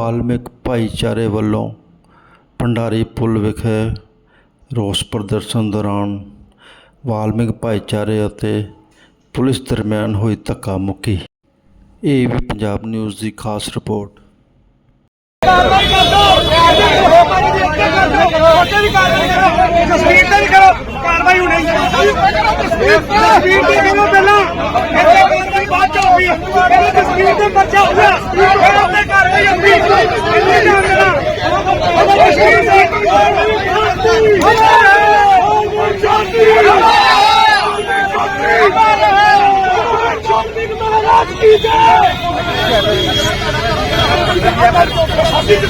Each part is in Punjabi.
ਵਾਲਮਿਕ ਭਾਈਚਾਰੇ ਵੱਲੋਂ ਭੰਡਾਰੀ ਪੁਲ ਵਿਖੇ ਰੋਸ ਪ੍ਰਦਰਸ਼ਨ ਦੌਰਾਨ ਵਾਲਮੀਕ ਭਾਈਚਾਰੇ ਅਤੇ ਪੁਲਿਸ ਦਰਮਿਆਨ ਹੋਈ ਧੱਕਾ ਮੁੱਕੀ ਇਹ ਵੀ ਪੰਜਾਬ ਨਿਊਜ਼ ਦੀ ਖਾਸ ਰਿਪੋਰਟ ਤਸਵੀਰ ਤੇ ਕਰੋ ਕਾਰਵਾਈ ਹੋਣੀ ਤਸਵੀਰ ਤਸਵੀਰ ਤੇ ਕਰੋ ਪਹਿਲਾਂ ਬਾਅਦ ਚ ਹੋਊਗੀ ਤਸਵੀਰ ਤੇ ਪਰਚਾ ਹੋਊਗਾ ਫਿਰ ਉੱਤੇ ਕਾਰਵਾਈ ਹੋਊਗੀ ਇੰਨੇ ਜਾਣ ਦੇਣਾ ਉਹ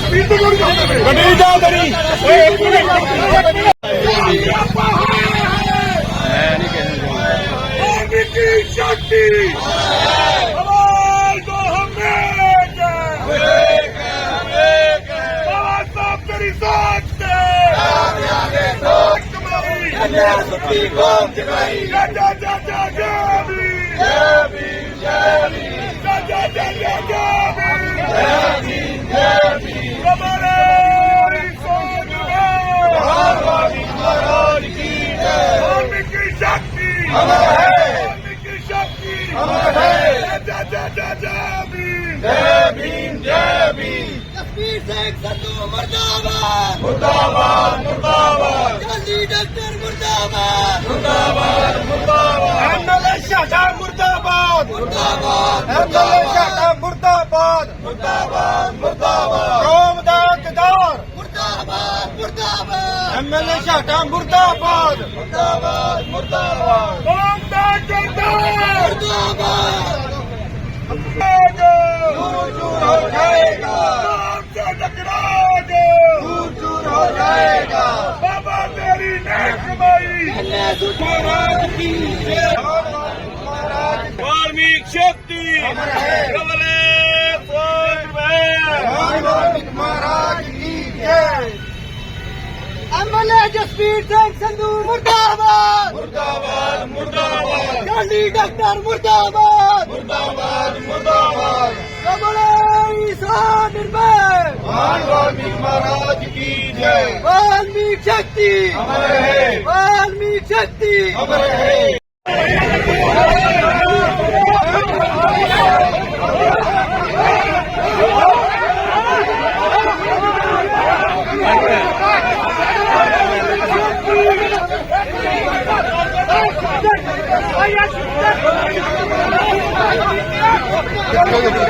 ਕੀ ਜੁੜ ਗਏ ਗੱਡੀ ਜਾ ਕਰੀ ਓਏ ਇੱਕ ਮਿੰਟ ਆਰਮੀ ਕੀ ਸ਼ਕਤੀ ਹਵਾਈ ਦੋ ਹਮੇਸ਼ਾ ਬਾਬਾ ਸਾਹਿਬ ਤੇਰੀ ਸਾਥ ਤੇ ਕਮਾਈ ਸੁੱਤੀ ਕੌਮ ਜਗਾਈ ਸੈਕ ਸੱਤੂ ਮਰਦਾਬਾਦ। ਮੁਰਦਾਬਾਦ ਮੁਰਦਾਬਾਦ। ਜਲਦੀ ਡਾਕਟਰ ਮੁਰਦਾਬਾਦ। ਮੁਰਦਾਬਾਦ ਮੁਰਦਾਬਾਦ। ਐਮਐਲਏ ਸ਼ਾਹਦਾ ਮੁਰਦਾਬਾਦ। ਮੁਰਦਾਬਾਦ ਐਮਐਲਏ ਸ਼ਾਹਦਾ ਮੁਰਦਾਬਾਦ। ਮੁਰਦਾਬਾਦ ਮੁਰਦਾਬਾਦ। ਕੌਮ ਦਾ ਇਕਦਾਰ ਮੁਰਦਾਬਾਦ ਮੁਰਦਾਬਾਦ। ਐਮਐਲਏ ਸ਼ਾਹਦਾ ਮੁਰਦਾਬਾਦ। ਮੁਰਦਾਬਾਦ ਮੁਰਦਾਬਾਦ। ਕੌਮ ਦਾ ਇਕਦਾਰ ਮੁਰਦਾਬਾਦ। ਜੋ ਜੋ ਹੋ ਜਾਏਗਾ हो जाएगा बाबा तेरी नई कमाई महाराज की वाल्मीकि शक्ति महाराज की एमएलए जसवीर सिंह संधू मुर्दाबाद मुर्दाबाद मुर्दाबाद गांधी डॉक्टर मुर्दाबाद मुर्दाबाद मुर्दाबाद कमले ईसा निर्भय महाराज की वाल्मीकि वाल्मीकि शक्ति हमारे है वाल्मीकि शक्ति हमारे है Yok yok yok.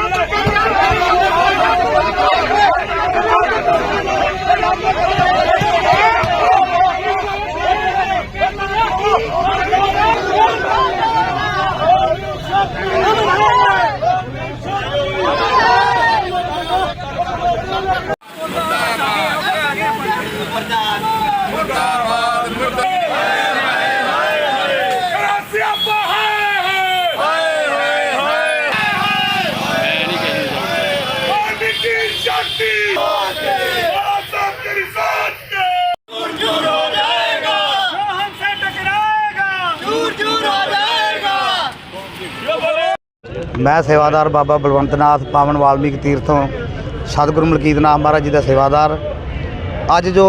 ਮੈਂ ਸੇਵਾਦਾਰ ਬਾਬਾ ਬਲਵੰਤ ਨਾਥ ਪਾਵਨ ਵਾਲਮੀਕ ਤੀਰਥੋਂ ਸਤਿਗੁਰੂ ਮਲਕੀਤ ਨਾਥ ਮਹਾਰਾਜ ਜੀ ਦਾ ਸੇਵਾਦਾਰ। ਅੱਜ ਜੋ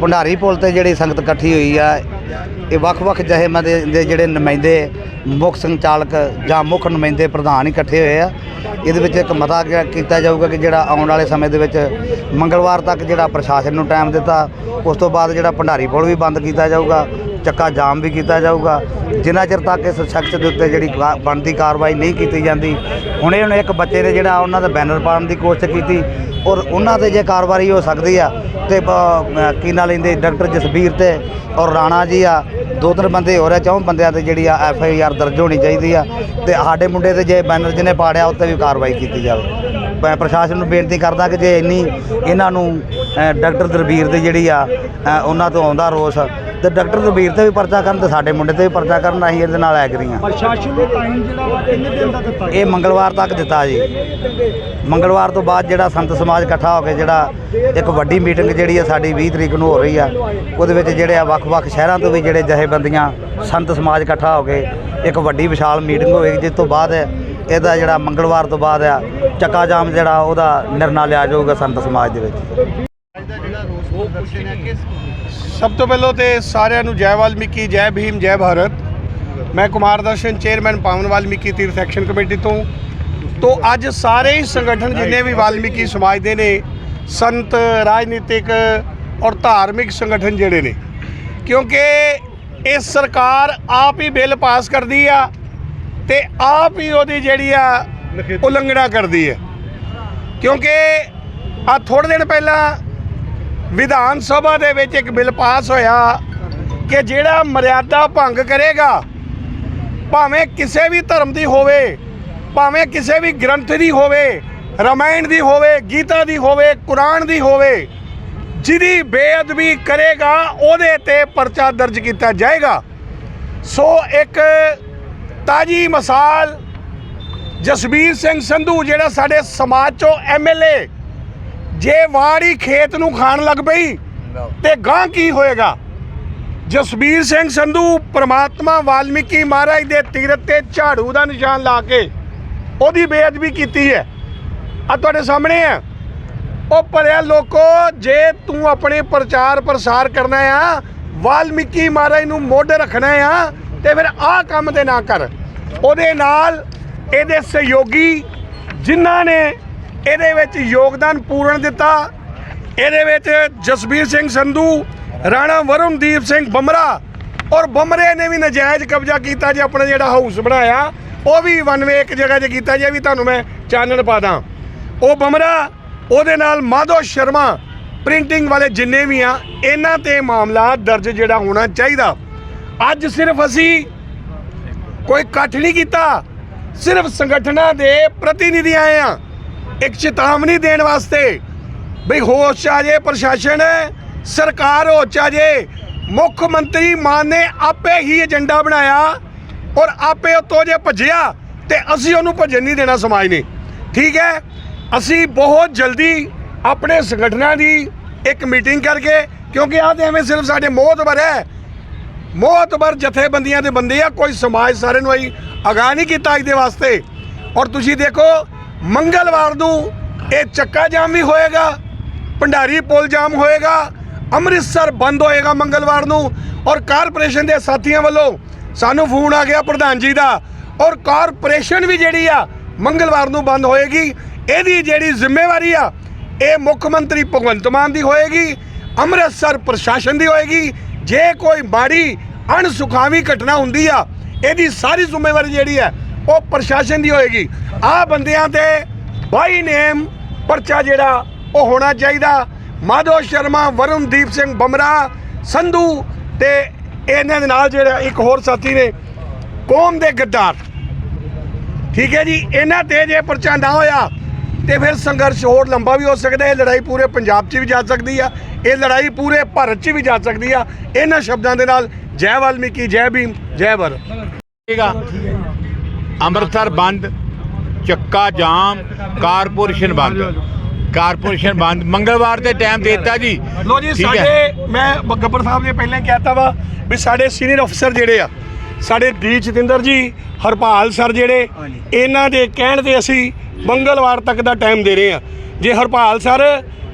ਭੰਡਾਰੀ ਪੁਲ ਤੇ ਜਿਹੜੀ ਸੰਗਤ ਇਕੱਠੀ ਹੋਈ ਆ, ਇਹ ਵੱਖ-ਵੱਖ ਜਹੇਮਤ ਦੇ ਜਿਹੜੇ ਨੁਮਾਇੰਦੇ, ਮੁੱਖ ਸੰਚਾਲਕ ਜਾਂ ਮੁੱਖ ਨੁਮਾਇੰਦੇ ਪ੍ਰਧਾਨ ਇਕੱਠੇ ਹੋਏ ਆ। ਇਹਦੇ ਵਿੱਚ ਇੱਕ ਮਤਾ ਕੀਤਾ ਜਾਊਗਾ ਕਿ ਜਿਹੜਾ ਆਉਣ ਵਾਲੇ ਸਮੇਂ ਦੇ ਵਿੱਚ ਮੰਗਲਵਾਰ ਤੱਕ ਜਿਹੜਾ ਪ੍ਰਸ਼ਾਸਨ ਨੂੰ ਟਾਈਮ ਦਿੱਤਾ, ਉਸ ਤੋਂ ਬਾਅਦ ਜਿਹੜਾ ਭੰਡਾਰੀ ਪੁਲ ਵੀ ਬੰਦ ਕੀਤਾ ਜਾਊਗਾ। ਚੱਕਾ ਜਾਮ ਵੀ ਕੀਤਾ ਜਾਊਗਾ। ਜਿੰਨਾ ਚਿਰ ਤੱਕ ਇਸ ਸ਼ਖਸ ਦੇ ਉੱਤੇ ਜਿਹੜੀ ਕਾ- ਬਣਦੀ ਕਾਰਵਾਈ ਨਹੀਂ ਕੀਤੀ ਜਾਂਦੀ ਹੁਣੇ ਹੁਣ ਇੱਕ ਬੱਚੇ ਨੇ ਜਿਹੜਾ ਉਹਨਾਂ ਦਾ ਬੈਨਰ ਪਾਉਣ ਦੀ ਕੋਸ਼ਿਸ਼ ਕੀਤੀ ਔਰ ਉਹਨਾਂ ਤੇ ਜੇ ਕਾਰਵਾਈ ਹੋ ਸਕਦੀ ਆ ਤੇ ਬ- ਅ, ਕੀ ਨਾਂ ਲੈਂਦੇ ਡਾਕਟਰ ਜਸਬੀਰ ਤੇ ਔਰ ਰਾਣਾ ਜੀ ਆ ਦੋ ਤਿੰਨ ਬੰਦੇ ਹੋ ਆ ਚੌਂ ਬੰਦਿਆਂ ਤੇ ਜਿਹੜੀ ਆ ਐਫ ਆਈ ਆਰ ਦਰਜ ਹੋਣੀ ਚਾਹੀਦੀ ਆ ਤੇ ਸਾਡੇ ਮੁੰਡੇ ਤੇ ਜੇ ਬੈਨਰ ਜਿਹਨੇ ਪਾੜਿਆ ਉੱਤੇ ਵੀ ਕਾਰਵਾਈ ਕੀਤੀ ਜਾਵੇ। ਮੈਂ ਪ੍ਰਸ਼ਾਸਨ ਨੂੰ ਬੇਨਤੀ ਕਰਦਾ ਕਿ ਜੇ ਇੰਨੀ ਇਹਨਾਂ ਨੂੰ ਅ, ਡਾਕਟਰ ਦਰਬੀਰ ਦੀ ਜਿਹੜੀ ਆ ਅ, ਉਹਨਾਂ ਤੋਂ ਆਉਂਦਾ ਰੋਸ ਤੇ ਡਾਕਟਰ ਦਰਬੀਰ ਤੇ ਵੀ ਪਰਚਾ ਕਰਨ ਤੇ ਸਾਡੇ ਮੁੰਡੇ ਤੇ ਵੀ ਪਰਚਾ ਕਰਨ ਅਸੀਂ ਇਹਦੇ ਨਾਲ ਐਗਰੀ ਆ ਪ੍ਰਸ਼ਾਸਨ ਨੂੰ ਟਾਈਮ ਜਿਹੜਾ ਵਾ ਕਿੰਨੇ ਦਿਨ ਦਾ ਦਿੱਤਾ ਇਹ ਮੰਗਲਵਾਰ ਤੱਕ ਦਿੱਤਾ ਜੀ। ਮੰਗਲਵਾਰ ਤੋਂ ਬਾਅਦ ਜਿਹੜਾ ਸੰਤ ਸਮਾਜ ਇਕੱਠਾ ਹੋ ਕੇ ਜਿਹੜਾ ਇੱਕ ਵੱਡੀ ਮੀਟਿੰਗ ਜਿਹੜੀ ਆ ਸਾਡੀ 20 ਤਰੀਕ ਨੂੰ ਹੋ ਰਹੀ ਆ ਉਹਦੇ ਵਿੱਚ ਜਿਹੜੇ ਆ ਵੱਖ-ਵੱਖ ਸ਼ਹਿਰਾਂ ਤੋਂ ਵੀ ਜਿਹੜੇ ਜਥੇਬੰਦੀਆਂ ਸੰਤ ਸਮਾਜ ਇਕੱਠਾ ਹੋ ਕੇ ਇੱਕ ਵੱਡੀ ਵਿਸ਼ਾਲ ਮੀਟਿੰਗ ਹੋਏਗੀ ਜਿਸ ਤੋਂ ਬਾਅਦ ਇਹਦਾ ਜਿਹੜਾ ਮੰਗਲਵਾਰ ਤੋਂ ਬਾਅਦ ਆ ਚੱਕਾ ਜਾਮ ਜਿਹੜਾ ਉਹਦਾ ਨਿਰਣਾ ਲਿਆ ਜਾਊਗਾ ਸੰਤ ਸਮਾਜ ਦੇ ਵਿੱਚ। ਸਭ ਤੋਂ ਪਹਿਲਾਂ ਤੇ ਸਾਰਿਆਂ ਨੂੰ ਜੈ ਵਾਲਮੀਕੀ ਜੈ ਭੀਮ ਜੈ ਭਾਰਤ। ਮੈਂ ਕੁਮਾਰ ਦਰਸ਼ਨ ਚੇਅਰਮੈਨ ਪਾਵਨ ਵਾਲਮੀਕੀ ਤੀਰਥ ਐਕਸ਼ਨ ਕਮੇਟੀ ਤੋਂ। ਤੋਂ ਅੱਜ ਸਾਰੇ ਹੀ ਸੰਗਠਨ ਜਿੰਨੇ ਵੀ ਵਾਲਮੀਕੀ ਸਮਾਜ ਦੇ ਨੇ ਸੰਤ ਰਾਜਨੀਤਿਕ ਔਰ ਧਾਰਮਿਕ ਸੰਗਠਨ ਜਿਹੜੇ ਨੇ ਕਿਉਂਕਿ ਇਹ ਸਰਕਾਰ ਆਪ ਹੀ ਬਿੱਲ ਪਾਸ ਕਰਦੀ ਆ ਤੇ ਆਪ ਹੀ ਉਹਦੀ ਜਿਹੜੀ ਆ ਉਲੰਘਣਾ ਕਰਦੀ ਹੈ। ਕਿਉਂਕਿ ਆ ਥੋੜੇ ਦਿਨ ਪਹਿਲਾਂ ਵਿਧਾਨ ਸਭਾ ਦੇ ਵਿੱਚ ਇੱਕ ਬਿੱਲ ਪਾਸ ਹੋਇਆ ਕਿ ਜਿਹੜਾ ਮਰਿਆਦਾ ਭੰਗ ਕਰੇਗਾ, ਭਾਵੇਂ ਕਿਸੇ ਵੀ ਧਰਮ ਦੀ ਹੋਵੇ, ਭਾਵੇਂ ਕਿਸੇ ਵੀ ਗ੍ਰੰਥ ਦੀ ਹੋਵੇ, ਰਮਾਇਣ ਦੀ ਹੋਵੇ, ਗੀਤਾ ਦੀ ਹੋਵੇ, ਕੁਰਾਨ ਦੀ ਹੋਵੇ, ਜਿਹਦੀ ਬੇਅਦਬੀ ਕਰੇਗਾ, ਉਹਦੇ ਤੇ ਪਰਚਾ ਦਰਜ ਕੀਤਾ ਜਾਏਗਾ। ਸੋ ਇੱਕ ਤਾਜੀ ਮਿਸਾਲ ਜਸਬੀਰ ਸਿੰਘ ਸੰਧੂ, ਜਿਹੜਾ ਸਾਡੇ ਸਮਾਜ ਚੋਂ ਐਮਐਲਏ ਜੇ ਵਾੜੀ ਖੇਤ ਨੂੰ ਖਾਣ ਲੱਗ ਪਈ ਤੇ ਗਾਂ ਕੀ ਹੋਏਗਾ? ਜਸਬੀਰ ਸਿੰਘ ਸੰਧੂ ਪ੍ਰਮਾਤਮਾ ਵਾਲਮੀਕੀ ਮਹਾਰਾਜ ਦੇ ਤੀਰਥ ਤੇ ਝਾੜੂ ਦਾ ਨਿਸ਼ਾਨ ਲਾ ਕੇ ਉਹਦੀ ਬੇਅਦਬੀ ਕੀਤੀ ਹੈ। ਆ ਤੁਹਾਡੇ ਸਾਹਮਣੇ ਹੈ। ਉਹ ਭਰਿਆ ਲੋਕੋ ਜੇ ਤੂੰ ਆਪਣੇ ਪ੍ਰਚਾਰ ਪ੍ਰਸਾਰ ਕਰਨਾ ਆ ਵਾਲਮੀਕੀ ਮਹਾਰਾਜ ਨੂੰ ਮੋਢੇ ਰੱਖਣਾ ਆ ਤੇ ਫਿਰ ਆਹ ਕੰਮ ਤੇ ਨਾ ਕਰ। ਉਹਦੇ ਨਾਲ ਇਹਦੇ ਸਹਿਯੋਗੀ ਜਿਨ੍ਹਾਂ ਨੇ ਇਹਦੇ ਵਿੱਚ ਯੋਗਦਾਨ ਪੂਰਨ ਦਿੱਤਾ। ਇਹਦੇ ਵਿੱਚ ਜਸਬੀਰ ਸਿੰਘ ਸੰਧੂ, ਰਾਣਾ ਵਰੁਣਦੀਪ ਸਿੰਘ ਬਮਰਾ ਔਰ ਬਮਰੇ ਨੇ ਵੀ ਨਜਾਇਜ਼ ਕਬਜ਼ਾ ਕੀਤਾ ਜੇ ਆਪਣਾ ਜਿਹੜਾ ਹਾਊਸ ਬਣਾਇਆ। ਉਹ ਵੀ ਵਨ ਇੱਕ ਜਗ੍ਹਾ 'ਤੇ ਕੀਤਾ ਜੇ ਵੀ ਤੁਹਾਨੂੰ ਮੈਂ ਚਾਨਣ ਪਾ ਦਾਂ। ਉਹ ਬਮਰਾ, ਉਹਦੇ ਨਾਲ ਮਾਧੋ ਸ਼ਰਮਾ ਪ੍ਰਿੰਟਿੰਗ ਵਾਲੇ ਜਿੰਨੇ ਵੀ ਆ, ਇਹਨਾਂ ਤੇ ਮਾਮਲਾ ਦਰਜ ਜਿਹੜਾ ਹੋਣਾ ਚਾਹੀਦਾ। ਅੱਜ ਸਿਰਫ ਅਸੀਂ ਕੋਈ ਇਕੱਠ ਨਹੀਂ ਕੀਤਾ। ਸਿਰਫ ਸੰਗਠਨਾਂ ਦੇ ਪ੍ਰਤੀਨਿਧੀ ਆਏ ਆ। ਇੱਕ ਚੇਤਾਵਨੀ ਦੇਣ ਵਾਸਤੇ ਬਈ ਹੋਸ਼ 'ਚ ਆ ਜੇ ਪ੍ਰਸ਼ਾਸਨ, ਸਰਕਾਰ ਹੋਸ਼ 'ਚ ਆ ਜੇ, ਮੁੱਖ ਮੰਤਰੀ ਮਾਨ ਨੇ ਆਪੇ ਹੀ ਏਜੰਡਾ ਬਣਾਇਆ ਔਰ ਆਪੇ ਉਤੋਂ ਜੇ ਭੱਜਿਆ ਤੇ ਅਸੀਂ ਉਹਨੂੰ ਭੱਜਣ ਨਹੀਂ ਦੇਣਾ ਸਮਾਜ ਨੇ। ਠੀਕ ਹੈ? ਅਸੀਂ ਬਹੁਤ ਜਲਦੀ ਆਪਣੇ ਸੰਗਠਨਾਂ ਦੀ ਇੱਕ ਮੀਟਿੰਗ ਕਰਕੇ, ਕਿਉਂਕਿ ਆਹ ਤੇ ਐਵੇਂ ਸਿਰਫ ਸਾਡੇ ਮੋਹਤਬਰ ਹੈ। ਮੋਹਤਬਰ ਜਥੇਬੰਦੀਆਂ ਦੇ ਬੰਦੇ ਆ, ਕੋਈ ਸਮਾਜ ਸਾਰੇ ਨੂੰ ਅਸੀਂ ਅਗਾਹ ਨਹੀਂ ਕੀਤਾ ਅੱਜ ਵਾਸਤੇ। ਔਰ ਤੁਸੀਂ ਦੇਖੋ ਮੰਗਲਵਾਰ ਨੂੰ ਇਹ ਚੱਕਾ ਜਾਮ ਵੀ ਹੋਏਗਾ, ਭੰਡਾਰੀ ਪੁਲ ਜਾਮ ਹੋਏਗਾ, ਅੰਮ੍ਰਿਤਸਰ ਬੰਦ ਹੋਏਗਾ ਮੰਗਲਵਾਰ ਨੂੰ ਔਰ ਕਾਰਪੋਰੇਸ਼ਨ ਦੇ ਸਾਥੀਆਂ ਵੱਲੋਂ ਸਾਨੂੰ ਫੋਨ ਆ ਗਿਆ ਪ੍ਰਧਾਨ ਜੀ ਦਾ ਔਰ ਕਾਰਪੋਰੇਸ਼ਨ ਵੀ ਜਿਹੜੀ ਆ ਮੰਗਲਵਾਰ ਨੂੰ ਬੰਦ ਹੋਏਗੀ, ਇਹਦੀ ਜਿਹੜੀ ਜ਼ਿੰਮੇਵਾਰੀ ਆ, ਇਹ ਮੁੱਖ ਮੰਤਰੀ ਭਗਵੰਤ ਮਾਨ ਦੀ ਹੋਏਗੀ, ਅੰਮ੍ਰਿਤਸਰ ਪ੍ਰਸ਼ਾਸਨ ਦੀ ਹੋਏਗੀ, ਜੇ ਕੋਈ ਮਾੜੀ ਅਣਸੁਖਾਵੀ ਘਟਨਾ ਹੁੰਦੀ ਆ, ਇਹਦੀ ਸਾਰੀ ਜ਼ਿੰਮੇਵਾਰੀ ਜਿਹੜੀ ਹੈ ਉਹ ਪ੍ਰਸ਼ਾਸਨ ਦੀ ਹੋਏਗੀ। ਆ ਬੰਦਿਆਂ ਤੇ ਬਾਈ ਨੇਮ ਪਰਚਾ ਜਿਹੜਾ, ਉਹ ਹੋਣਾ ਚਾਹੀਦਾ। ਮਾਧੋ ਸ਼ਰਮਾ, ਵਰੁਣਦੀਪ ਸਿੰਘ ਬਮਰਾ ਸੰਧੂ ਤੇ ਇਹਨਾਂ ਦੇ ਨਾਲ ਜਿਹੜਾ ਇੱਕ ਹੋਰ ਸਾਥੀ ਨੇ, ਕੌਮ ਦੇ ਗੱਦਾਰ। ਠੀਕ ਹੈ ਜੀ, ਇਹਨਾਂ ਤੇ ਜੇ ਪਰਚਾ ਨਾ ਹੋਇਆ, ਤੇ ਫਿਰ ਸੰਘਰਸ਼ ਹੋਰ ਲੰਬਾ ਵੀ ਹੋ ਸਕਦਾ ਹੈ। ਇਹ ਲੜਾਈ ਪੂਰੇ ਪੰਜਾਬ 'ਚ ਵੀ ਜਾ ਸਕਦੀ ਆ। ਇਹ ਲੜਾਈ ਪੂਰੇ ਭਾਰਤ 'ਚ ਵੀ ਜਾ ਸਕਦੀ ਆ। ਇਹਨਾਂ ਸ਼ਬਦਾਂ ਦੇ ਨਾਲ ਜੈ ਵਾਲਮੀਕੀ, ਜੈ ਭੀਮ, ਜੈ ਭਾਰਤ ਹੋਏਗਾ ਅੰਮ੍ਰਿਤਸਰ ਬੰਦ ਚੱਕਾ ਜਾਮ ਕਾਰਪੋਰੇਸ਼ਨ ਬੰਦ। ਕਾਰਪੋਰੇਸ਼ਨ ਬੰਦ। ਮੰਗਲਵਾਰ ਤੇ ਟਾਈਮ ਦਿੱਤਾ ਜੀ। ਲੋ ਜੀ। ਸਾਡੇ ਮੈਂ ਗੱਬਰ ਸਾਹਿਬ ਨੇ ਪਹਿਲਾਂ ਕਹਿਤਾ ਵਾ ਵੀ ਸਾਡੇ ਸੀਨੀਅਰ ਅਫਸਰ ਜਿਹੜੇ ਆ ਸਾਡੇ ਡੀ ਜਤਿੰਦਰ ਜੀ ਹਰਪਾਲ ਸਰ ਜਿਹੜੇ ਇਹਨਾਂ ਦੇ ਕਹਿਣ ਤੇ ਅਸੀਂ ਮੰਗਲਵਾਰ ਤੱਕ ਦਾ ਟਾਈਮ ਦੇ ਰਹੇ ਆ ਜੇ ਹਰਪਾਲ ਸਰ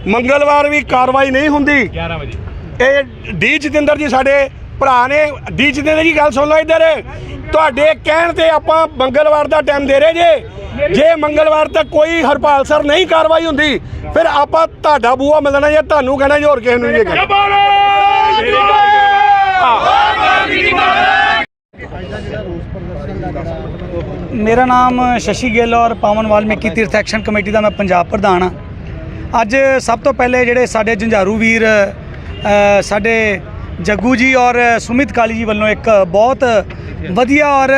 ਮੰਗਲਵਾਰ ਵੀ ਕਾਰਵਾਈ ਨਹੀਂ ਹੁੰਦੀ 11 ਵਜੇ। ਇਹ ਡੀ ਜਤਿੰਦਰ ਜੀ ਸਾਡੇ ਭਰਾ ਨੇ ਡੀ ਦੇ ਜੀ ਗੱਲ ਸੁਣ ਲਓ ਇੱਧਰ। ਤੁਹਾਡੇ ਕਹਿਣ ਤੇ ਆਪਾਂ ਮੰਗਲਵਾਰ ਦਾ ਟਾਈਮ ਦੇ ਰਹੇ ਜੇ। ਜੇ ਮੰਗਲਵਾਰ ਤੱਕ ਕੋਈ ਹਰਪਾਲ ਸਰ ਨਹੀਂ ਕਾਰਵਾਈ ਹੁੰਦੀ, ਫਿਰ ਆਪਾਂ ਤੁਹਾਡਾ ਬੂਆ ਮਿਲਣਾ ਜਾਂ ਤੁਹਾਨੂੰ ਕਹਿਣਾ ਜੀ ਹੋਰ ਕਿਸੇ ਨੂੰ ਨਹੀਂ ਕਹਿਣਾ। ਮੇਰਾ ਨਾਮ ਸ਼ਸ਼ੀ ਗਿੱਲ ਔਰ ਪਾਵਨ ਵਾਲਮੀਕੀ ਤੀਰਥ ਐਕਸ਼ਨ ਕਮੇਟੀ ਦਾ ਮੈਂ ਪੰਜਾਬ ਪ੍ਰਧਾਨ ਹਾਂ। ਅੱਜ ਸਭ ਤੋਂ ਪਹਿਲੇ ਜਿਹੜੇ ਸਾਡੇ ਜੰਝਾਰੂ ਵੀਰ ਸਾਡੇ ਜੱਗੂ ਜੀ ਔਰ ਸੁਮਿਤ ਕਾਲੀ ਜੀ ਵੱਲੋਂ ਇੱਕ ਬਹੁਤ ਵਧੀਆ ਔਰ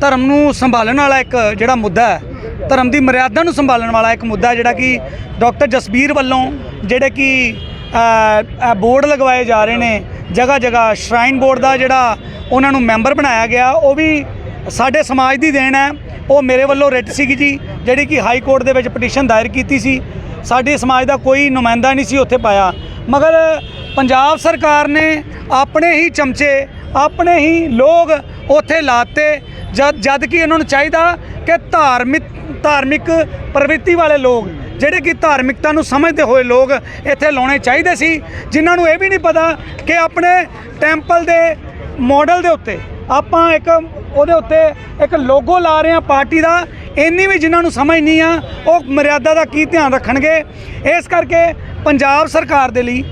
ਧਰਮ ਨੂੰ ਸੰਭਾਲਣ ਵਾਲਾ ਇੱਕ ਜਿਹੜਾ ਮੁੱਦਾ ਹੈ, ਧਰਮ ਦੀ ਮਰਿਆਦਾ ਨੂੰ ਸੰਭਾਲਣ ਵਾਲਾ ਇੱਕ ਮੁੱਦਾ ਜਿਹੜਾ ਕਿ ਡਾਕਟਰ ਜਸਬੀਰ ਵੱਲੋਂ ਜਿਹੜੇ ਕਿ ਬੋਰਡ ਲਗਵਾਏ ਜਾ ਰਹੇ ਨੇ ਜਗ੍ਹਾ ਜਗ੍ਹਾ ਸ਼ਰਾਈਨ ਬੋਰਡ ਦਾ ਜਿਹੜਾ ਉਹਨਾਂ ਨੂੰ ਮੈਂਬਰ ਬਣਾਇਆ ਗਿਆ, ਉਹ ਵੀ ਸਾਡੇ ਸਮਾਜ ਦੀ ਦੇਣ ਹੈ। ਉਹ ਮੇਰੇ ਵੱਲੋਂ ਰਿਟ ਸੀਗੀ ਜੀ, ਜਿਹੜੀ ਕਿ ਹਾਈ ਕੋਰਟ ਦੇ ਵਿੱਚ ਪਟੀਸ਼ਨ ਦਾਇਰ ਕੀਤੀ ਸੀ। ਸਾਡੇ ਸਮਾਜ ਦਾ ਕੋਈ ਨੁਮਾਇੰਦਾ ਨਹੀਂ ਸੀ ਉੱਥੇ ਪਾਇਆ। ਮਗਰ ਪੰਜਾਬ ਸਰਕਾਰ ਨੇ ਆਪਣੇ ਹੀ ਚਮਚੇ, ਆਪਣੇ ਹੀ ਲੋਕ ਉੱਥੇ ਲਾਤੇ। ਜਦ ਜਦ ਕਿ ਇਹਨਾਂ ਨੂੰ ਚਾਹੀਦਾ ਕਿ ਧਾਰਮਿਕ ਧਾਰਮਿਕ ਪ੍ਰਵਿਰਤੀ ਵਾਲੇ ਲੋਕ, ਜਿਹੜੇ ਕਿ ਧਾਰਮਿਕਤਾ ਨੂੰ ਸਮਝਦੇ ਹੋਏ ਲੋਕ ਇੱਥੇ ਲਾਉਣੇ ਚਾਹੀਦੇ ਸੀ, ਜਿਨ੍ਹਾਂ ਨੂੰ ਇਹ ਵੀ ਨਹੀਂ ਪਤਾ ਕਿ ਆਪਣੇ ਟੈਂਪਲ ਦੇ ਮਾਡਲ ਦੇ ਉੱਤੇ ਆਪਾਂ ਇੱਕ, ਉਹਦੇ ਉੱਤੇ ਇੱਕ ਲੋਗੋ ਲਾ ਰਹੇ ਹਾਂ ਪਾਰਟੀ ਦਾ ਇੰਨੀ ਵੀ ਜਿਨ੍ਹਾਂ ਨੂੰ ਸਮਝ ਨਹੀਂ ਆ, ਉਹ ਮਰਿਆਦਾ ਦਾ ਕੀ ਧਿਆਨ ਰੱਖਣਗੇ? ਇਸ ਕਰਕੇ ਪੰਜਾਬ ਸਰਕਾਰ ਦੇ ਲਈ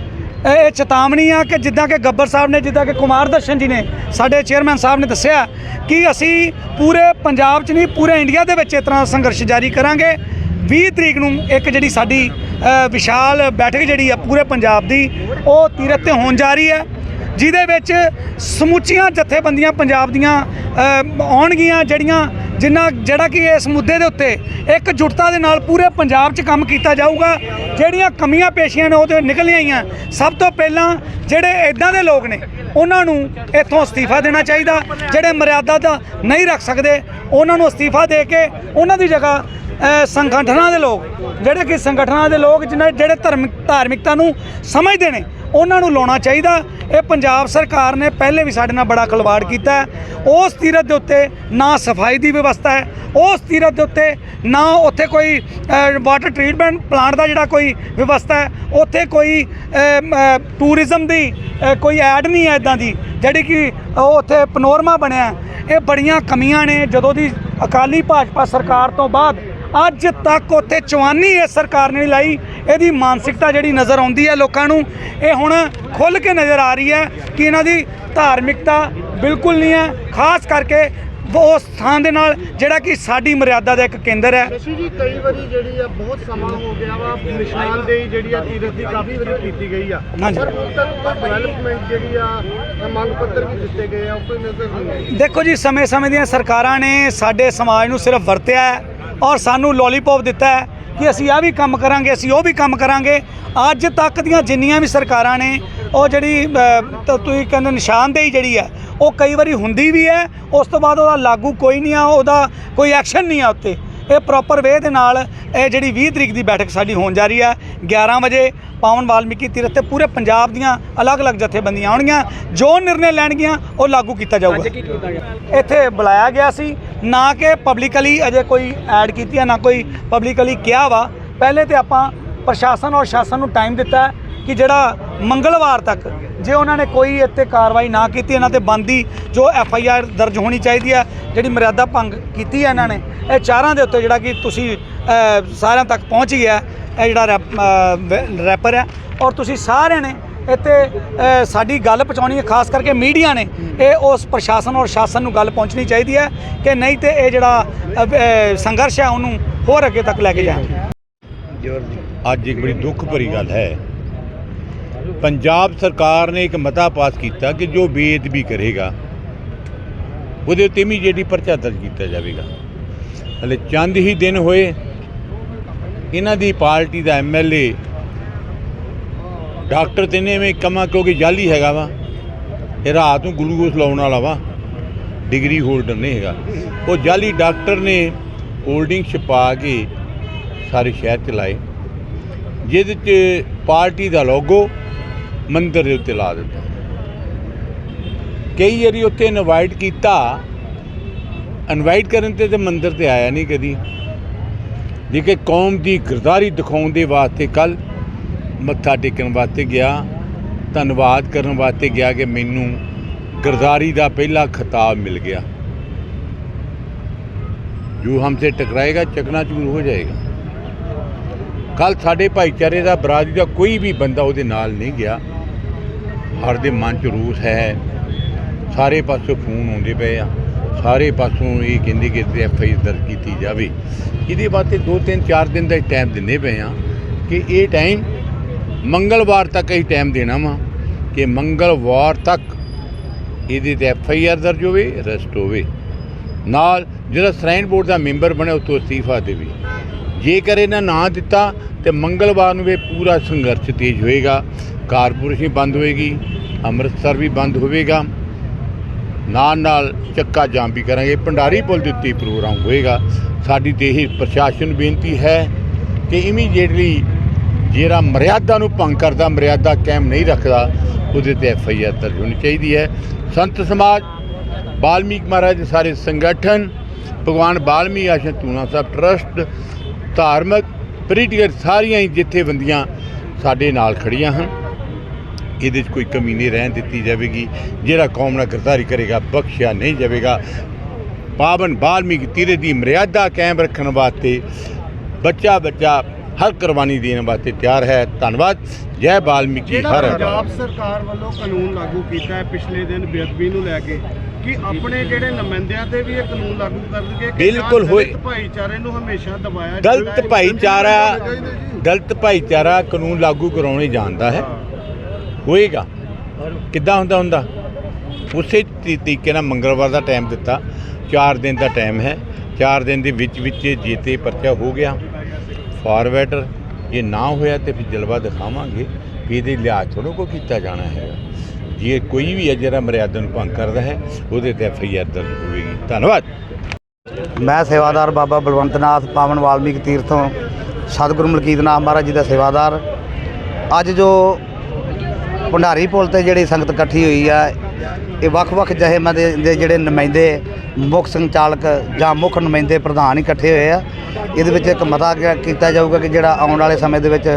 ਇਹ ਚੇਤਾਵਨੀ ਆ ਕਿ ਜਿੱਦਾਂ ਕਿ ਗੱਬਰ ਸਾਹਿਬ ਨੇ, ਜਿੱਦਾਂ ਕਿ ਕੁਮਾਰ ਦਰਸ਼ਨ ਜੀ ਨੇ ਸਾਡੇ ਚੇਅਰਮੈਨ ਸਾਹਿਬ ਨੇ ਦੱਸਿਆ ਕਿ ਅਸੀਂ ਪੂਰੇ ਪੰਜਾਬ 'ਚ ਨਹੀਂ, ਪੂਰੇ ਇੰਡੀਆ ਦੇ ਵਿੱਚ ਇਸ ਤਰ੍ਹਾਂ ਸੰਘਰਸ਼ ਜਾਰੀ ਕਰਾਂਗੇ। 20 ਤਰੀਕ ਨੂੰ ਇੱਕ ਜਿਹੜੀ ਸਾਡੀ ਵਿਸ਼ਾਲ ਬੈਠਕ ਜਿਹੜੀ ਆ ਪੂਰੇ ਪੰਜਾਬ ਦੀ, ਉਹ ਤੀਰਥ ਤੇ ਹੋਣ ਜਾ ਰਹੀ ਹੈ। ਜਿਹਦੇ ਵਿੱਚ ਸਮੁੱਚੀਆਂ ਜਥੇਬੰਦੀਆਂ ਪੰਜਾਬ ਦੀਆਂ ਆਉਣਗੀਆਂ ਜਿਹੜੀਆਂ ਜਿੰਨਾ ਜਿਹੜਾ ਕਿ ਇਸ ਮੁੱਦੇ ਦੇ ਉੱਤੇ ਇੱਕ ਜੁਟਤਾ ਦੇ ਨਾਲ ਪੂਰੇ ਪੰਜਾਬ 'ਚ ਕੰਮ ਕੀਤਾ ਜਾਊਗਾ, ਜਿਹੜੀਆਂ ਕਮੀਆਂ ਪੇਸ਼ੀਆਂ ਨੇ ਉਹ ਤੇ ਨਿਕਲੀਆਂ ਆਈਆਂ ਸਭ ਤੋਂ ਪਹਿਲਾਂ ਜਿਹੜੇ ਇਦਾਂ ਦੇ ਲੋਕ ਨੇ, ਉਹਨਾਂ ਨੂੰ ਇੱਥੋਂ ਅਸਤੀਫਾ ਦੇਣਾ ਚਾਹੀਦਾ। ਜਿਹੜੇ ਮਰਿਆਦਾ ਦਾ ਨਹੀਂ ਰੱਖ ਸਕਦੇ, ਉਹਨਾਂ ਨੂੰ ਅਸਤੀਫਾ ਦੇ ਕੇ ਉਹਨਾਂ ਦੀ ਜਗ੍ਹਾ ਸੰਗਠਨਾਂ ਦੇ ਲੋਕ, ਜਿਹੜੇ ਕਿ ਸੰਗਠਨਾਂ ਦੇ ਲੋਕ ਜਿਹਨਾਂ ਜਿਹੜੇ ਧਰਮ ਧਾਰਮਿਕਤਾ ਨੂੰ ਸਮਝਦੇ ਨੇ ਉਹਨਾਂ ਨੂੰ ਲਾਉਣਾ ਚਾਹੀਦਾ। ਇਹ ਪੰਜਾਬ ਸਰਕਾਰ ਨੇ ਪਹਿਲੇ ਵੀ ਸਾਡੇ ਨਾਲ ਬੜਾ ਖਲਵਾੜ ਕੀਤਾ ਉਸ ਤੀਰਥ ਦੇ ਉੱਤੇ ਨਾ ਸਫ਼ਾਈ ਦੀ ਵਿਵਸਥਾ ਹੈ। ਉਸ ਤੀਰਥ ਦੇ ਉੱਤੇ ਨਾ ਉੱਥੇ ਕੋਈ ਵਾਟਰ ਟ੍ਰੀਟਮੈਂਟ ਪਲਾਂਟ ਦਾ ਜਿਹੜਾ ਕੋਈ ਵਿਵਸਥਾ ਹੈ, ਉੱਥੇ ਕੋਈ ਟੂਰਿਜ਼ਮ ਦੀ ਕੋਈ ਐਡ ਨਹੀਂ ਹੈ ਇਦਾਂ ਦੀ, ਜਿਹੜੀ ਕਿ ਉਹ ਉੱਥੇ ਪਨੋਰਮਾ ਬਣਿਆ ਇਹ ਬੜੀਆਂ ਕਮੀਆਂ ਨੇ। ਜਦੋਂ ਦੀ ਅਕਾਲੀ ਭਾਜਪਾ ਸਰਕਾਰ ਤੋਂ ਬਾਅਦ ਅੱਜ ਤੱਕ ਉੱਥੇ ਚਵਾਨੀ ਇਸ ਸਰਕਾਰ ਨੇ ਲਾਈ। ਇਹਦੀ ਮਾਨਸਿਕਤਾ ਜਿਹੜੀ ਨਜ਼ਰ ਆਉਂਦੀ ਹੈ ਲੋਕਾਂ ਨੂੰ ਇਹ ਹੁਣ ਖੁੱਲ ਕੇ ਨਜ਼ਰ ਆ ਰਹੀ ਹੈ ਕਿ ਇਹਨਾਂ ਦੀ ਧਾਰਮਿਕਤਾ ਬਿਲਕੁਲ ਨਹੀਂ ਹੈ ਖਾਸ ਕਰਕੇ ਉਸ ਥਾਂ ਦੇ ਨਾਲ ਜਿਹੜਾ ਕਿ ਸਾਡੀ ਮਰਿਆਦਾ ਦਾ ਇੱਕ ਕੇਂਦਰ ਹੈ। ਸ਼ਸ਼ੀ ਜੀ ਕਈ ਵਾਰੀ ਜਿਹੜੀ ਆ ਬਹੁਤ ਸਮਾਂ ਹੋ ਗਿਆ ਵਾ ਨਿਸ਼ਾਨਦੇਹੀ ਜਿਹੜੀ ਆ ਤੀਰਥ ਦੀ ਕਾਫੀ ਵਾਰੀ ਕੀਤੀ ਗਈ ਆ। ਹਾਂਜੀ। ਪਰ ਹੁਣ ਤੱਕ ਕੋਈ ਡਿਵੈਲਪਮੈਂਟ ਜਿਹੜੀ ਆ ਜਾਂ ਮੰਗ ਪੱਤਰ ਵੀ ਦਿੱਤੇ ਗਏ ਆ ਉਹ ਕੋਈ ਨਜ਼ਰ ਨਹੀਂ ਆਈ। ਦੇਖੋ ਜੀ ਸਮੇਂ-ਸਮੇਂ ਦੀਆਂ ਸਰਕਾਰਾਂ ਨੇ ਸਾਡੇ ਸਮਾਜ ਨੂੰ ਸਿਰਫ ਵਰਤਿਆ ਔਰ ਸਾਨੂੰ ਲੋਲੀਪੌਪ ਦਿੱਤਾ ਹੈ। ਕਿ ਅਸੀਂ ਆ ਵੀ ਕੰਮ ਕਰਾਂਗੇ, ਅਸੀਂ ਉਹ ਵੀ ਕੰਮ ਕਰਾਂਗੇ। ਅੱਜ ਤੱਕ ਦੀਆਂ ਜਿੰਨੀਆਂ ਵੀ ਸਰਕਾਰਾਂ ਨੇ, ਉਹ ਜਿਹੜੀ ਤੁਸੀਂ ਕਹਿੰਦੇ ਨਿਸ਼ਾਨਦੇਹੀ ਜਿਹੜੀ ਹੈ, ਉਹ ਕਈ ਵਾਰੀ ਹੁੰਦੀ ਵੀ ਹੈ, ਉਸ ਤੋਂ ਬਾਅਦ ਉਹਦਾ ਲਾਗੂ ਕੋਈ ਨਹੀਂ ਆ, ਉਹਦਾ ਕੋਈ ਐਕਸ਼ਨ ਨਹੀਂ ਆ ਉੱਤੇ। ਇਹ ਪ੍ਰੋਪਰ ਵੇ ਦੇ ਨਾਲ ਇਹ ਜਿਹੜੀ 20 ਤਰੀਕ ਦੀ ਬੈਠਕ ਸਾਡੀ ਹੋਣ ਜਾ ਰਹੀ ਹੈ 11 ਵਜੇ ਪਾਵਨ ਵਾਲਮੀਕੀ ਤੀਰਥ ਤੇ ਪੂਰੇ ਪੰਜਾਬ ਦੀਆਂ ਅਲੱਗ-ਅਲੱਗ ਜਥੇਬੰਦੀਆਂ ਆਉਣਗੀਆਂ। ਜੋ ਨਿਰਣੇ ਲੈਣਗੀਆਂ ਉਹ ਲਾਗੂ ਕੀਤਾ ਜਾਊਗਾ। ਇੱਥੇ ਬੁਲਾਇਆ ਗਿਆ ਸੀ। ਨਾ ਕਿ ਪਬਲਿਕਲੀ ਅਜੇ ਕੋਈ ਐਡ ਕੀਤੀ ਹੈ ਨਾ ਕੋਈ ਪਬਲਿਕਲੀ ਕਿਹਾ ਵਾ। ਪਹਿਲੇ ਤੇ ਆਪਾਂ ਪ੍ਰਸ਼ਾਸਨ ਔਰ ਸ਼ਾਸਨ ਨੂੰ ਟਾਈਮ ਦਿੱਤਾ ਕਿ ਜਿਹੜਾ ਮੰਗਲਵਾਰ ਤੱਕ ਜੇ ਉਹਨਾਂ ਨੇ ਕੋਈ ਇੱਥੇ ਕਾਰਵਾਈ ਨਾ ਕੀਤੀ, ਇਹਨਾਂ ਤੇ ਬੰਦੀ ਜੋ ਐਫ ਆਈ ਆਰ ਦਰਜ ਹੋਣੀ ਚਾਹੀਦੀ ਹੈ, ਜਿਹੜੀ ਮਰਿਆਦਾ ਭੰਗ ਕੀਤੀ ਹੈ ਇਹਨਾਂ ਨੇ, ਇਹ ਚਾਰਾਂ ਦੇ ਉੱਤੇ ਜਿਹੜਾ ਕਿ ਤੁਸੀਂ ਸਾਰਿਆਂ ਤੱਕ ਪਹੁੰਚ ਗਿਆ ਇਹ ਜਿਹੜਾ ਰੈਪ- ਰੈਪਰ ਹੈ। ਔਰ ਤੁਸੀਂ ਸਾਰਿਆਂ ਨੇ ਇੱਥੇ ਸਾਡੀ ਗੱਲ ਪਹੁੰਚਾਉਣੀ ਹੈ, ਖਾਸ ਕਰਕੇ ਮੀਡੀਆ ਨੇ, ਇਹ ਉਸ ਪ੍ਰਸ਼ਾਸਨ ਔਰ ਸ਼ਾਸਨ ਨੂੰ ਗੱਲ ਪਹੁੰਚਣੀ ਚਾਹੀਦੀ ਹੈ ਕਿ ਨਹੀਂ ਤੇ ਇਹ ਜਿਹੜਾ ਸੰਘਰਸ਼ ਹੈ, ਉਹਨੂੰ ਹੋਰ ਅੱਗੇ ਤੱਕ ਲੈ ਕੇ ਜਾਣਗੇ ਅੱਜ ਇੱਕ ਬੜੀ ਦੁੱਖ ਭਰੀ ਗੱਲ ਹੈ। ਪੰਜਾਬ ਸਰਕਾਰ ਨੇ ਇੱਕ ਮਤਾ ਪਾਸ ਕੀਤਾ ਕਿ ਜੋ ਬੇਅਦਬੀ ਕਰੇਗਾ, ਉਹਦੇ ਉੱਤੇ ਇਮੀਡੀਏਟਲੀ ਪਰਚਾ ਦਰਜ ਕੀਤਾ ਜਾਵੇਗਾ। ਹਲੇ ਚੰਦ ਹੀ ਦਿਨ ਹੋਏ, ਇਹਨਾਂ ਦੀ ਪਾਰਟੀ ਦਾ ਐਮਐਲਏ ਡਾਕਟਰ ਤਿੰਨੇ ਵਿੱਚ ਕਮਾ ਕਿਉਂਕਿ ਜਾਲੀ ਹੈਗਾ ਵਾ, ਇਹ ਰਾਤ ਨੂੰ ਗਲੂਕੋਸ ਲਾਉਣ ਵਾਲਾ ਵਾ, ਡਿਗਰੀ ਹੋਲਡਰ ਨਹੀਂ ਹੈਗਾ। ਉਹ ਜਾਲੀ ਡਾਕਟਰ ਨੇ ਹੋਲਡਿੰਗ ਛਪਾ ਕੇ ਸਾਰੇ ਸ਼ਹਿਰ ਚ ਲਾਏ, ਜਿਹਦੇ ਚ ਪਾਰਟੀ ਦਾ ਲੋਗੋ ਮੰਦਰ ਦੇ ਉੱਤੇ ਲਾ ਦਿੱਤਾ। ਕਈ ਵਾਰੀ ਉੱਥੇ ਇਨਵਾਈਟ ਕੀਤਾ ਇਨਵਾਈਟ ਕਰਨ ਤੇ ਤੇ ਮੰਦਰ ਤੇ ਆਇਆ ਨਹੀਂ ਕਦੀ। ਜੇ ਕਿ ਕੌਮ ਦੀ ਗਰਦਾਰੀ ਦਿਖਾਉਣ ਦੇ ਵਾਸਤੇ ਕੱਲ ਮੱਥਾ ਟੇਕਣ ਵਾਸਤੇ ਗਿਆ, ਧੰਨਵਾਦ ਕਰਨ ਵਾਸਤੇ ਗਿਆ ਕਿ ਮੈਨੂੰ ਗਰਦਾਰੀ ਦਾ ਪਹਿਲਾ ਖਿਤਾਬ ਮਿਲ ਗਿਆ। ਜੋ ਹਮਸੇ ਟਕਰਾਏਗਾ ਚਕਨਾਚੂਰ ਹੋ ਜਾਏਗਾ। ਕੱਲ ਸਾਡੇ ਭਾਈਚਾਰੇ ਦਾ ਬਰਾਦਰੀ ਦਾ ਕੋਈ ਵੀ ਬੰਦਾ ਉਹਦੇ ਨਾਲ ਨਹੀਂ ਗਿਆ। ਹਰ ਦੇ ਮਨ 'ਚ ਰੂਸ ਹੈ। ਸਾਰੇ ਪਾਸੋਂ ਫੋਨ ਆਉਂਦੇ ਪਏ ਆ। ਸਾਰੇ ਪਾਸੋਂ ਇਹ ਕਹਿੰਦੇ ਕਿ ਤੇ ਐਫ ਆਈ ਦਰਜ ਕੀਤੀ ਜਾਵੇ। ਇਹਦੇ ਵਾਸਤੇ 2 3 4 ਦਿਨ ਦਾ ਟਾਈਮ ਦਿੰਦੇ ਪਏ ਆ ਕਿ ਇਹ ਟਾਈਮ ਮੰਗਲਵਾਰ ਤੱਕ ਹੀ ਟਾਈਮ ਦੇਣਾ ਵਾ ਕਿ ਮੰਗਲਵਾਰ ਤੱਕ ਇਹਦੇ ਤੇ ਐਫ ਆਈ ਆਰ ਦਰਜ ਹੋਵੇ ਅਰੈਸਟ ਹੋਵੇ। ਨਾਲ ਜਿਹੜਾ ਸਰਾਈਨ ਬੋਰਡ ਦਾ ਮੈਂਬਰ ਬਣਿਆ, ਉਹ ਤੋਂ ਅਸਤੀਫਾ ਦੇਵੇ। ਜੇਕਰ ਇਹਨਾਂ ਨਾ ਦਿੱਤਾ ਤੇ ਮੰਗਲਵਾਰ ਨੂੰ ਇਹ ਪੂਰਾ ਸੰਘਰਸ਼ ਤੇਜ਼ ਹੋਏਗਾ। ਕਾਰਪੋਰੇਸ਼ਨ ਬੰਦ ਹੋਏਗੀ, ਅੰਮ੍ਰਿਤਸਰ ਵੀ ਬੰਦ ਹੋਵੇਗਾ। ਨਾਲ ਨਾਲ ਚੱਕਾ ਜਾਮ ਵੀ ਕਰਾਂਗੇ। ਭੰਡਾਰੀ ਪੁਲ ਦੇ ਉੱਤੇ ਪ੍ਰੋਗਰਾਮ ਹੋਏਗਾ। ਸਾਡੀ ਤੇ ਇਹ ਪ੍ਰਸ਼ਾਸਨ ਨੂੰ ਬੇਨਤੀ ਹੈ ਕਿ ਇਮੀਡੀਏਟਲੀ ਜਿਹੜਾ ਮਰਿਆਦਾ ਨੂੰ ਭੰਗ ਕਰਦਾ, ਮਰਿਆਦਾ ਕਾਇਮ ਨਹੀਂ ਰੱਖਦਾ, ਉਹਦੇ ਤੇ ਐਫ ਆਈ ਆਰ ਦਰਜ ਹੋਣੀ ਚਾਹੀਦੀ ਹੈ। ਸੰਤ ਸਮਾਜ, ਬਾਲਮੀਕ ਮਹਾਰਾਜ ਦੇ ਸਾਰੇ ਸੰਗਠਨ, ਭਗਵਾਨ ਬਾਲਮੀ ਆਸ਼ਰਮ ਤੂਨਾ ਸਾਹਿਬ ਟਰਸਟ, ਧਾਰਮਿਕ ਪੋਲੀਟੀਕਲ ਸਾਰੀਆਂ ਹੀ ਜਥੇਬੰਦੀਆਂ ਸਾਡੇ ਨਾਲ ਖੜੀਆਂ ਹਨ। ਇਹਦੇ 'ਚ ਕੋਈ ਕਮੀ ਨਹੀਂ ਰਹਿਣ ਦਿੱਤੀ ਜਾਵੇਗੀ। ਜਿਹੜਾ ਕੌਮ ਨਾਲ ਗਰਦਾਰੀ ਕਰੇਗਾ ਬਖਸ਼ਿਆ ਨਹੀਂ ਜਾਵੇਗਾ। ਪਾਵਨ ਬਾਲਮੀਕ ਤੀਰੇ ਦੀ ਮਰਿਆਦਾ ਕਾਇਮ ਰੱਖਣ ਵਾਸਤੇ ਬੱਚਾ ਬੱਚਾ ਹਰ ਕੁਰਬਾਨੀ ਦੇਣ ਵਾਸਤੇ ਤਿਆਰ ਹੈ। ਧੰਨਵਾਦ। ਜੈ ਬਾਲਮੀਕੀ। ਹਰ ਪੰਜਾਬ ਸਰਕਾਰ ਵੱਲੋਂ ਕਾਨੂੰਨ ਲਾਗੂ ਕੀਤਾ ਹੈ ਪਿਛਲੇ ਦਿਨ ਬੇਅਦਬੀ ਨੂੰ ਲੈ ਕੇ ਕਿ ਆਪਣੇ ਜਿਹੜੇ ਨੁਮਾਇੰਦਿਆਂ ਤੇ ਵੀ ਇਹ ਕਾਨੂੰਨ ਲਾਗੂ ਕਰਨਗੇ ਬਿਲਕੁਲ ਹੋਏ। ਭਾਈਚਾਰੇ ਨੂੰ ਹਮੇਸ਼ਾ ਦਬਾਇਆ ਜਾਂਦਾ ਗਲਤ। ਭਾਈਚਾਰਾ ਗਲਤ ਭਾਈਚਾਰਾ ਕਾਨੂੰਨ ਲਾਗੂ ਕਰਾਉਣੇ ਜਾਣਦਾ ਹੈ। ਹੋਏਗਾ। ਕਿੱਦਾਂ ਹੁੰਦਾ ਹੁੰਦਾ? ਉਸੇ ਤਰੀਕੇ ਨਾਲ ਮੰਗਲਵਾਰ ਦਾ ਟਾਈਮ ਦਿੱਤਾ। 4 ਦਿਨ ਦਾ ਟਾਈਮ ਹੈ। 4 ਦਿਨ ਦੇ ਵਿੱਚ ਵਿੱਚ ਜੀਤੇ ਪਰਚਾ ਹੋ ਗਿਆ। ਫਾਰਵਰਡਰ ਜੇ ਨਾ ਹੋਇਆ ਤੇ ਫਿਰ ਜਲਵਾ ਦਿਖਾਵਾਂਗੇ ਵੀ ਇਹਦੇ ਲਿਹਾਜ਼ ਥੋੜ੍ਹਾ ਕੋ ਕੀਤਾ ਜਾਣਾ ਹੈਗਾ। ਜੇ ਕੋਈ ਵੀ ਹੈ ਜਿਹੜਾ ਮਰਿਆਦਾ ਨੂੰ ਭੰਗ ਕਰਦਾ ਹੈ ਉਹਦੇ ਤੇ ਐਫ ਆਈ ਆਰ ਦਰਜ ਹੋਵੇਗੀ। ਧੰਨਵਾਦ। ਮੈਂ ਸੇਵਾਦਾਰ ਬਾਬਾ ਬਲਵੰਤ ਨਾਥ ਪਾਵਨ ਵਾਲਮੀਕ ਤੀਰਥੋਂ ਸਤਿਗੁਰੂ ਮਲਕੀਤ ਨਾਥ ਮਹਾਰਾਜ ਜੀ ਦਾ ਸੇਵਾਦਾਰ। ਅੱਜ ਜੋ ਭੰਡਾਰੀ ਪੁਲ ਤੇ ਜਿਹੜੀ ਸੰਗਤ ਇਕੱਠੀ ਹੋਈ ਆ, ਇਹ ਵੱਖ-ਵੱਖ ਜਥੇਬੰਦੀਆਂ ਦੇ ਜਿਹੜੇ ਨੁਮਾਇੰਦੇ, ਮੁੱਖ ਸੰਚਾਲਕ ਜਾਂ ਮੁੱਖ ਨੁਮਾਇੰਦੇ ਪ੍ਰਧਾਨ ਇਕੱਠੇ ਹੋਏ ਆ। ਇਹਦੇ ਵਿੱਚ ਇੱਕ ਮਤਾ ਕੀਤਾ ਜਾਊਗਾ ਕਿ ਜਿਹੜਾ ਆਉਣ ਵਾਲੇ ਸਮੇਂ ਦੇ ਵਿੱਚ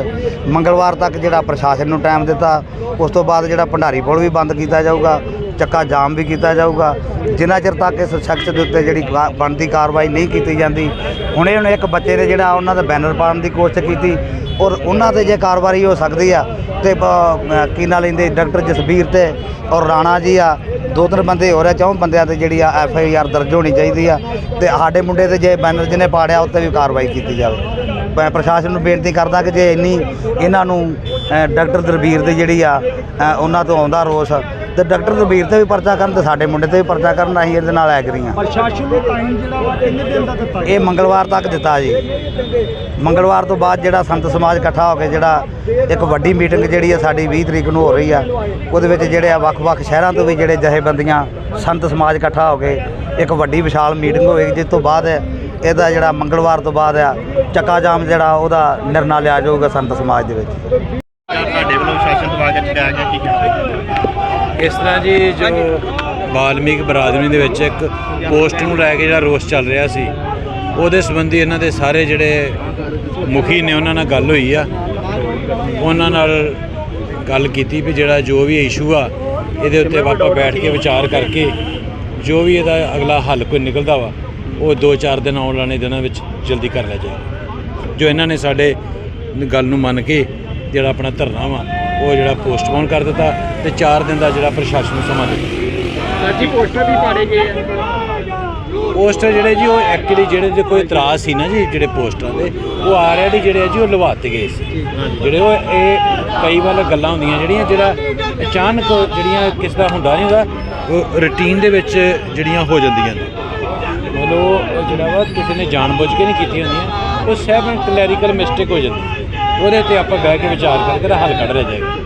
ਮੰਗਲਵਾਰ ਤੱਕ ਜਿਹੜਾ ਪ੍ਰਸ਼ਾਸਨ ਨੂੰ ਟਾਈਮ ਦਿੱਤਾ, ਉਸ ਤੋਂ ਬਾਅਦ ਜਿਹੜਾ ਭੰਡਾਰੀ ਪੁਲ ਵੀ ਬੰਦ ਕੀਤਾ ਜਾਊਗਾ। ਚੱਕਾ ਜਾਮ ਵੀ ਕੀਤਾ ਜਾਊਗਾ। ਜਿੰਨਾ ਚਿਰ ਤੱਕ ਇਸ ਸ਼ਖਸ ਦੇ ਉੱਤੇ ਜਿਹੜੀ ਬਣਦੀ ਕਾਰਵਾਈ ਨਹੀਂ ਕੀਤੀ ਜਾਂਦੀ, ਹੁਣੇ ਹੁਣ ਇੱਕ ਬੱਚੇ ਨੇ ਜਿਹੜਾ ਉਹਨਾਂ ਦਾ ਬੈਨਰ ਪਾਉਣ ਦੀ ਕੋਸ਼ਿਸ਼ ਕੀਤੀ ਔਰ ਉਹਨਾਂ ਤੇ ਜੇ ਕਾਰਵਾਈ ਹੋ ਸਕਦੀ ਆ ਤੇ ਕੀ ਨਾਂ ਲੈਂਦੇ, ਡਾਕਟਰ ਜਸਬੀਰ ਤੇ ਔਰ ਰਾਣਾ ਜੀ ਆ, ਦੋ ਤਿੰਨ ਬੰਦੇ ਹੋ ਰਿਹਾ ਚੌਂ ਬੰਦਿਆਂ ਤੇ ਜਿਹੜੀ ਆ ਐਫ ਆਈ ਆਰ ਦਰਜ ਹੋਣੀ ਚਾਹੀਦੀ ਆ ਤੇ ਸਾਡੇ ਮੁੰਡੇ ਤੇ ਜੇ ਬੈਨਰ ਜਿਹਨੇ ਪਾੜਿਆ ਉੱਤੇ ਵੀ ਕਾਰਵਾਈ ਕੀਤੀ ਜਾਵੇ। ਮੈਂ ਪ੍ਰਸ਼ਾਸਨ ਨੂੰ ਬੇਨਤੀ ਕਰਦਾ ਕਿ ਜੇ ਇੰਨੀ ਇਹਨਾਂ ਨੂੰ ਡਾਕਟਰ ਦਰਬੀਰ ਦੀ ਜਿਹੜੀ ਆ ਉਹਨਾਂ ਤੋਂ ਆਉਂਦਾ ਰੋਸ ਤੇ ਡਾਕਟਰ ਦਰਬੀਰ ਤੇ ਵੀ ਪਰਚਾ ਕਰਨ ਤੇ ਸਾਡੇ ਮੁੰਡੇ ਤੇ ਵੀ ਪਰਚਾ ਕਰਨ ਅਸੀਂ ਇਹਦੇ ਨਾਲ ਐਗਰੀ ਹਾਂ। ਪ੍ਰਸ਼ਾਸਨ ਨੂੰ ਟਾਈਮ ਜਿਹੜਾ ਵਾ ਕਿੰਨੇ ਦਿਨ ਦਾ ਦਿੱਤਾ? ਇਹ ਮੰਗਲਵਾਰ ਤੱਕ ਦਿੱਤਾ ਜੀ। ਮੰਗਲਵਾਰ ਤੋਂ ਬਾਅਦ ਜਿਹੜਾ ਸੰਤ ਸਮਾਜ ਇਕੱਠਾ ਹੋ ਕੇ ਜਿਹੜਾ ਇੱਕ ਵੱਡੀ ਮੀਟਿੰਗ ਜਿਹੜੀ ਹੈ ਸਾਡੀ 20 ਤਰੀਕ ਨੂੰ ਹੋ ਰਹੀ ਆ ਉਹਦੇ ਵਿੱਚ ਜਿਹੜੇ ਆ ਵੱਖ-ਵੱਖ ਸ਼ਹਿਰਾਂ ਤੋਂ ਵੀ ਜਿਹੜੇ ਜਥੇਬੰਦੀਆਂ ਸੰਤ ਸਮਾਜ ਇਕੱਠਾ ਹੋ ਕੇ ਇੱਕ ਵੱਡੀ ਵਿਸ਼ਾਲ ਮੀਟਿੰਗ ਹੋਏਗੀ ਜਿਸ ਤੋਂ ਬਾਅਦ ਇਹਦਾ ਜਿਹੜਾ ਮੰਗਲਵਾਰ ਤੋਂ ਬਾਅਦ ਆ ਚੱਕਾ ਜਾਮ ਜਿਹੜਾ ਉਹਦਾ ਨਿਰਣਾ ਲਿਆ ਜਾਊਗਾ ਸੰਤ ਸਮਾਜ ਦੇ ਵਿੱਚ। ਤੁਹਾਡੇ ਵੱਲੋਂ ਸ਼ਾਸਨ ਦਵਾ ਕੇ ਚੁਕਾਇਆ ਗਿਆ ਕੀ ਕਹਿਣਾ ਇਸ ਤਰ੍ਹਾਂ ਜੀ ਜੋ ਬਾਲਮੀਕ ਬਰਾਦਰੀ ਦੇ ਵਿੱਚ ਇੱਕ ਪੋਸਟ ਨੂੰ ਲੈ ਕੇ ਜਿਹੜਾ ਰੋਸ ਚੱਲ ਰਿਹਾ ਸੀ, ਉਹਦੇ ਸੰਬੰਧੀ ਇਹਨਾਂ ਦੇ ਸਾਰੇ ਜਿਹੜੇ ਮੁਖੀ ਨੇ ਉਹਨਾਂ ਨਾਲ ਗੱਲ ਹੋਈ ਆ। ਉਹਨਾਂ ਨਾਲ ਗੱਲ ਕੀਤੀ ਵੀ ਜਿਹੜਾ ਜੋ ਵੀ ਇਸ਼ੂ ਆ, ਇਹਦੇ ਉੱਤੇ ਆਪਾਂ ਬੈਠ ਕੇ ਵਿਚਾਰ ਕਰਕੇ ਜੋ ਵੀ ਇਹਦਾ ਅਗਲਾ ਹੱਲ ਕੋਈ ਨਿਕਲਦਾ ਵਾ, ਉਹ 2-4 ਦਿਨ ਆਉਣ ਵਾਲੇ ਦਿਨਾਂ ਵਿੱਚ ਜਲਦੀ ਕਰ ਲਿਆ ਜਾਏ। ਜੋ ਇਹਨਾਂ ਨੇ ਸਾਡੇ ਗੱਲ ਨੂੰ ਮੰਨ ਕੇ ਜਿਹੜਾ ਆਪਣਾ ਧਰਨਾ ਵਾ ਉਹ ਜਿਹੜਾ ਪੋਸਟਪੋਨ ਕਰ ਦਿੱਤਾ ਤੇ 4 ਦਿਨ ਦਾ ਜਿਹੜਾ ਪ੍ਰਸ਼ਾਸਨ ਨੂੰ ਸਮਾਂ ਦਿੱਤਾ। ਸਾਡੀ ਪੋਸਟਰ ਵੀ ਪਾੜੇ ਗਏ ਪੋਸਟਰ ਜਿਹੜੇ ਜੀ ਉਹ ਐਕਚੁਅਲੀ ਜਿਹੜੇ ਦੇ ਕੋਈ ਇਤਰਾਜ਼ ਸੀ ਨਾ ਜੀ ਜਿਹੜੇ ਪੋਸਟਰਾਂ ਦੇ ਉਹ ਆਲਰੇਡੀ ਜਿਹੜੇ ਆ ਜੀ ਉਹ ਲਵਾਤੇ ਗਏ ਸੀ। ਜਿਹੜੇ ਉਹ ਇਹ ਕਈ ਵਾਰ ਗੱਲਾਂ ਹੁੰਦੀਆਂ ਜਿਹੜੀਆਂ ਜਿਹੜਾ ਅਚਾਨਕ ਜਿਹੜੀਆਂ ਕਿਸ ਦਾ ਹੁੰਦਾ ਨਹੀਂ ਹੁੰਦਾ ਉਹ ਰੁਟੀਨ ਦੇ ਵਿੱਚ ਜਿਹੜੀਆਂ ਹੋ ਜਾਂਦੀਆਂ ਨੇ। ਮਤਲਬ ਉਹ ਜਿਹੜਾ ਵਾ ਕਿਸੇ ਨੇ ਜਾਣਬੁੱਝ ਕੇ ਨਹੀਂ ਕੀਤੀਆਂ ਹੁੰਦੀਆਂ ਉਹ ਸਹਿਬ ਕਲੈਰੀਕਲ ਮਿਸਟੇਕ ਹੋ ਜਾਂਦੀ। ਉਹਦੇ ਤੇ ਆਪਾਂ ਬਹਿ ਕੇ ਵਿਚਾਰ ਕਰਕੇ ਇਹਦਾ ਹੱਲ ਕੱਢ ਰਹੇ ਜਾਏਗਾ।